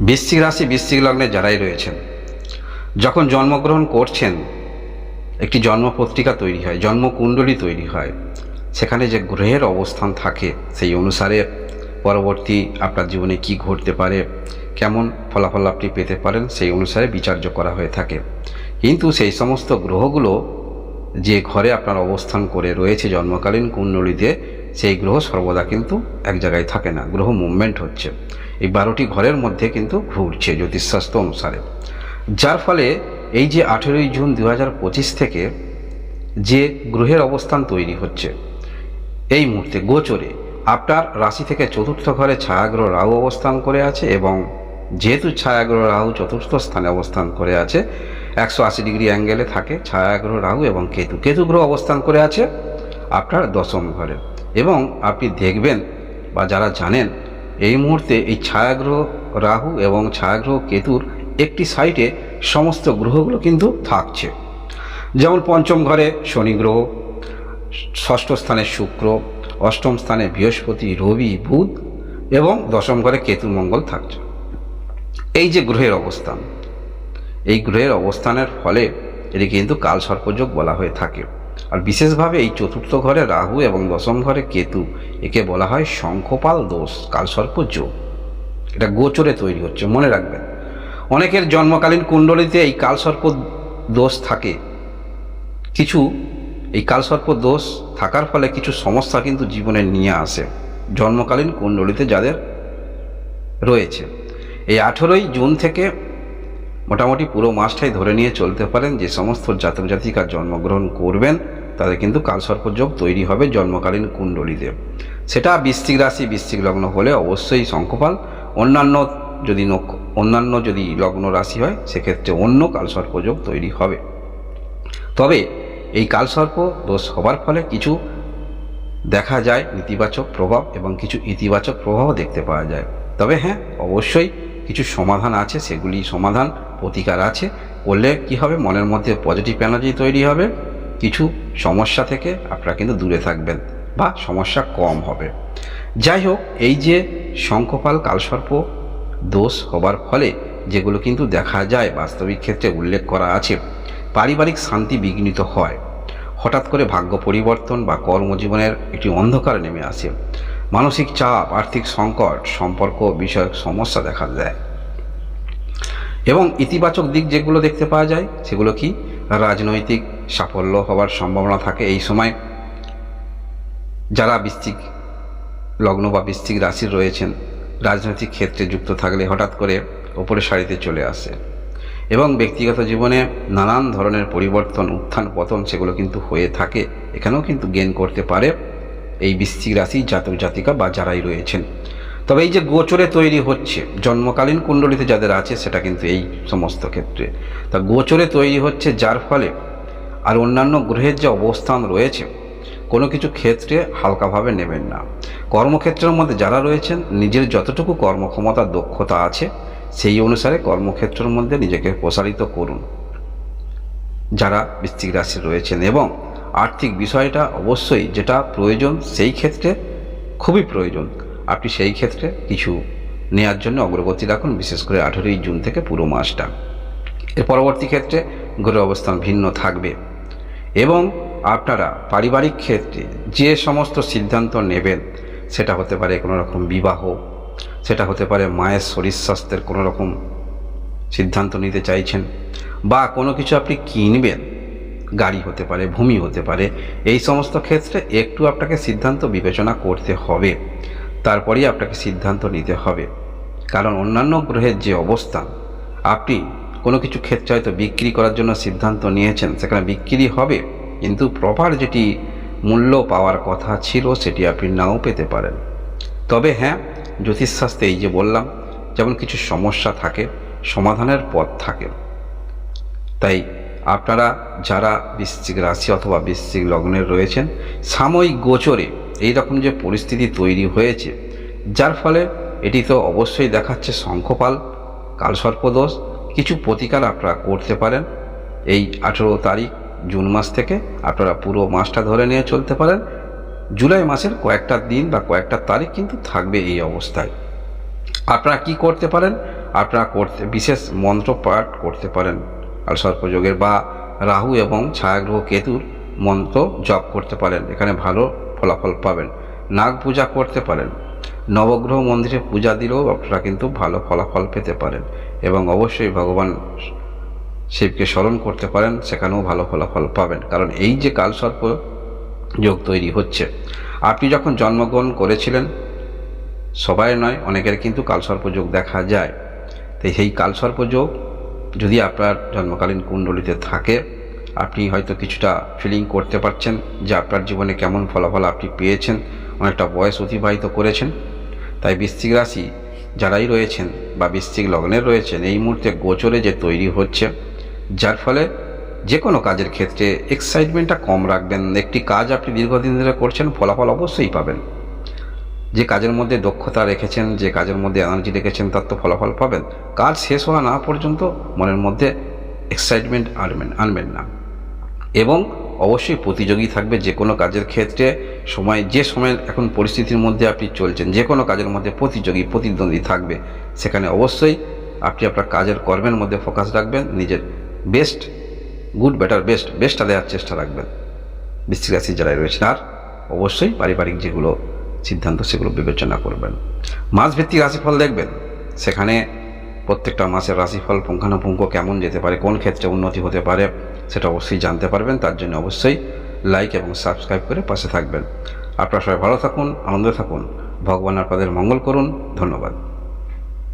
বৃশ্চিক রাশি, বৃশ্চিক লগ্নে যারাই রয়েছেন, যখন জন্মগ্রহণ করছেন, একটি জন্মপত্রিকা তৈরি হয়, জন্মকুণ্ডলী তৈরি হয়, সেখানে যে গ্রহের অবস্থান থাকে, সেই অনুসারে পরবর্তী আপনার জীবনে কি ঘটতে পারে, কেমন ফলাফল আপনি পেতে পারেন, সেই অনুসারে বিচার্য করা হয়ে থাকে। কিন্তু সেই সমস্ত গ্রহগুলো যে ঘরে আপনার অবস্থান করে রয়েছে জন্মকালীন কুণ্ডলীতে, সেই গ্রহ সর্বদা কিন্তু এক জায়গায় থাকে না, গ্রহ মুভমেন্ট হচ্ছে। এই বারোটি ঘরের মধ্যে কিন্তু ঘুরছে জ্যোতিষশাস্ত্র অনুসারে। যার ফলে এই যে আঠেরোই জুন দু হাজার পঁচিশ থেকে যে গ্রহের অবস্থান তৈরি হচ্ছে, এই মুহূর্তে গোচরে আপনার রাশি থেকে চতুর্থ ঘরে ছায়াগ্রহ রাহু অবস্থান করে আছে এবং যেহেতু ছায়াগ্রহ রাহু চতুর্থ স্থানে অবস্থান করে আছে, একশো আশি ডিগ্রি অ্যাঙ্গেলে থাকে ছায়াগ্রহ রাহু এবং কেতু। কেতু গ্রহ অবস্থান করে আছে আপনার দশম ঘরে। এবং আপনি দেখবেন বা যারা জানেন এই মুহূর্তে এই ছায়াগ্রহ রাহু এবং ছায়াগ্রহ কেতুর একটি সাইটে সমস্ত গ্রহগুলো কিন্তু থাকছে। যেমন পঞ্চম ঘরে শনি গ্রহ, ষষ্ঠ স্থানে শুক্র, অষ্টম স্থানে বৃহস্পতি, রবি, বুধ এবং দশম ঘরে কেতু, মঙ্গল থাকছে। এই যে গ্রহের অবস্থান, এই গ্রহের অবস্থানের ফলে এটি কিন্তু কাল সর্পযোগ বলা হয়ে থাকে। আর বিশেষভাবে এই চতুর্থ ঘরে রাহু এবং দশম ঘরে কেতু, একে বলা হয় শঙ্খপাল দোষ, কালসর্প যোগ। এটা গোচরে তৈরি হচ্ছে, মনে রাখবেন। অনেকের জন্মকালীন কুণ্ডলিতে এই কালসর্প দোষ থাকে। কিছু এই কালসর্প দোষ থাকার ফলে কিছু সমস্যা কিন্তু জীবনে নিয়ে আসে জন্মকালীন কুণ্ডলিতে যাদের রয়েছে। এই আঠেরোই জুন থেকে মোটামুটি পুরো মাসটাই ধরে নিয়ে চলতে পারেন যে সমস্ত জাতক জাতিকা জন্মগ্রহণ করবেন। তাদের কিন্তু কালসর্পযোগ তৈরি হবে জন্মকালীন কুণ্ডলীতে। সেটা বৃশ্চিক রাশি, বৃশ্চিক লগ্ন হলে অবশ্যই শঙ্খপাল অন্যান্য যদি অন্যান্য যদি লগ্ন রাশি হয়, সেক্ষেত্রে অন্য কালসর্পযোগ তৈরি হবে। তবে এই কালসর্প দোষ হবার ফলে কিছু দেখা যায় নেতিবাচক প্রভাব এবং কিছু ইতিবাচক প্রভাবও দেখতে পাওয়া যায়। তবে হ্যাঁ অবশ্যই কিছু সমাধান আছে, সেগুলি সমাধান প্রতিকার আছে। করলে কি হবে? মনের মধ্যে পজিটিভ এনার্জি তৈরি হবে। কিছু সমস্যা থেকে আপনারা কিন্তু দূরে থাকবেন বা সমস্যা কম হবে। যাই হোক, এই যে শঙ্খপাল, কালসর্প দোষ হবার ফলে যেগুলো কিন্তু দেখা যায়, বাস্তবিক ক্ষেত্রে উল্লেখ করা আছে, পারিবারিক শান্তি বিঘ্নিত হয়। হঠাৎ করে ভাগ্য পরিবর্তন বা কর্মজীবনের একটি অন্ধকার নেমে আসে। মানসিক চাপ, আর্থিক সংকট, সম্পর্ক বিষয়ক সমস্যা দেখা দেয়। এবং ইতিবাচক দিক যেগুলো দেখতে পাওয়া যায়, সেগুলো কি? রাজনৈতিক সাফল্য হওয়ার সম্ভাবনা থাকে এই সময়। যারা বৃশ্চিক লগ্ন বা বৃশ্চিক রাশির রয়েছেন, রাজনৈতিক ক্ষেত্রে যুক্ত থাকলে হঠাৎ করে ওপরের সারিতে চলে আসে এবং ব্যক্তিগত জীবনে নানান ধরনের পরিবর্তন, উত্থান, পতন সেগুলো কিন্তু হয়ে থাকে। এখানেও কিন্তু গেন করতে পারে এই বৃশ্চিক রাশি জাতক জাতিকা বা যারাই রয়েছেন। তবে এই যে গোচরে তৈরি হচ্ছে, জন্মকালীন কুণ্ডলিতে যাদের আছে, সেটা কিন্তু এই সমস্ত ক্ষেত্রে। তা গোচরে তৈরি হচ্ছে যার ফলে আর অন্যান্য গ্রহের যে অবস্থান রয়েছে, কোনো কিছু ক্ষেত্রে হালকাভাবে নেবেন না। কর্মক্ষেত্রের মধ্যে যারা রয়েছেন, নিজের যতটুকু কর্মক্ষমতা, দক্ষতা আছে, সেই অনুসারে কর্মক্ষেত্রের মধ্যে নিজেকে প্রসারিত করুন। যারা বৃশ্চিক রাশি রয়েছেন এবং আর্থিক বিষয়টা অবশ্যই যেটা প্রয়োজন, সেই ক্ষেত্রে খুবই প্রয়োজন। আপনি সেই ক্ষেত্রে কিছু নেয়ার জন্য অগ্রগতি রাখুন, বিশেষ করে আঠেরোই জুন থেকে পুরো মাসটা। এর পরবর্তী ক্ষেত্রে গ্রহ অবস্থান ভিন্ন থাকবে। এবং আপনারা পারিবারিক ক্ষেত্রে যে সমস্ত সিদ্ধান্ত নেবেন, সেটা হতে পারে কোনো রকম বিবাহ, সেটা হতে পারে মায়ের শরীর স্বাস্থ্যের কোনো রকম সিদ্ধান্ত নিতে চাইছেন, বা কোনো কিছু আপনি কিনবেন, গাড়ি হতে পারে, ভূমি হতে পারে, এই সমস্ত ক্ষেত্রে একটু আপনাকে সিদ্ধান্ত বিবেচনা করতে হবে। তারপরেই আপনাকে সিদ্ধান্ত নিতে হবে। কারণ অন্যান্য গ্রহের যে অবস্থান আপনি কোনো কিছু ক্ষেত্রে হয়তো বিক্রি করার জন্য সিদ্ধান্ত নিয়েছেন, সেখানে বিক্রি হবে, কিন্তু প্রপার যেটি মূল্য পাওয়ার কথা ছিল, সেটি আপনি নাও পেতে পারেন। তবে হ্যাঁ জ্যোতিষশাস্ত্রে এই যে বললাম, যেমন কিছু সমস্যা থাকে, সমাধানের পথ থাকে। তাই আপনারা যারা বৃশ্চিক রাশি অথবা বৃশ্চিক লগ্নের রয়েছেন, সাময়িক গোচরে এই রকম যে পরিস্থিতি তৈরি হয়েছে, যার ফলে এটি তো অবশ্যই দেখাচ্ছে শঙ্খপাল, কালসর্পদোষ, কিছু প্রতিকার আপনারা করতে পারেন। এই আঠেরো তারিখ জুন মাস থেকে আপনারা পুরো মাসটা ধরে নিয়ে চলতে পারেন। জুলাই মাসের কয়েকটা দিন বা কয়েকটা তারিখ কিন্তু থাকবে এই অবস্থায়। আপনারা কি করতে পারেন? আপনারা করতে, বিশেষ মন্ত্র পাঠ করতে পারেন। কালসর্পযোগের বা রাহু এবং ছায়াগ্রহ কেতুর মন্ত্র জপ করতে পারেন। এখানে ভালো ফলাফল পাবেন। নাগ পূজা করতে পারেন। নবগ্রহ মন্দিরে পূজা দিলেও আপনারা কিন্তু ভালো ফলাফল পেতে পারেন এবং অবশ্যই ভগবান শিবকে স্মরণ করতে পারেন, সেখানেও ভালো ফলাফল পাবেন। কারণ এই যে কালসর্প যোগ তৈরি হচ্ছে, আপনি যখন জন্মগ্রহণ করেছিলেন, সবাই নয়, অনেকের কিন্তু কালসর্প যোগ দেখা যায়। তাই সেই কালসর্প যোগ যদি আপনার জন্মকালীন কুণ্ডলিতে থাকে আপনি হয়তো কিছুটা ফিলিং করতে পারছেন যে আপনার জীবনে কেমন ফলাফল আপনি পেয়েছেন, অনেকটা বয়স অতিবাহিত করেছেন। তাই বৃশ্চিক রাশি যারাই রয়েছেন বা বৃশ্চিক লগ্নের রয়েছেন, এই মুহূর্তে গোচরে যে তৈরি হচ্ছে, যার ফলে যে কোনো কাজের ক্ষেত্রে এক্সাইটমেন্টটা কম রাখবেন। একটি কাজ আপনি দীর্ঘদিন ধরে করছেন, ফলাফল অবশ্যই পাবেন। যে কাজের মধ্যে দক্ষতা রেখেছেন, যে কাজের মধ্যে এনার্জি রেখেছেন, তার তো ফলাফল পাবেন। কাজ শেষ হওয়া না পর্যন্ত মনের মধ্যে এক্সাইটমেন্ট আনবেন আনবেন না। এবং অবশ্যই প্রতিযোগী থাকবে যে কোনো কাজের ক্ষেত্রে। সময়, যে সময়ের এখন পরিস্থিতির মধ্যে আপনি চলছেন, যে কোনো কাজের মধ্যে প্রতিযোগী, প্রতিদ্বন্দ্বী থাকবে। সেখানে অবশ্যই আপনি আপনার কাজের কর্মের মধ্যে ফোকাস রাখবেন, নিজের বেস্ট গুড বেটার বেস্ট বেস্টটা দেওয়ার চেষ্টা রাখবেন। বৃশ্চিক রাশি যারাই রয়েছেন, আর অবশ্যই পারিবারিক যেগুলো সিদ্ধান্ত, সেগুলো বিবেচনা করবেন। মাসভিত্তিক রাশিফল দেখবেন। সেখানে প্রত্যেকটা মাসের রাশিফল পুঙ্খানুপুঙ্খ কেমন যেতে পারে, কোন ক্ষেত্রে উন্নতি হতে পারে, সেটা অবশ্যই জানতে পারবেন। তার জন্য অবশ্যই লাইক এবং সাবস্ক্রাইব করে পাশে থাকবেন। আপনারা সবাই ভালো থাকুন, আনন্দে থাকুন। ভগবান আপনাদের মঙ্গল করুন। ধন্যবাদ।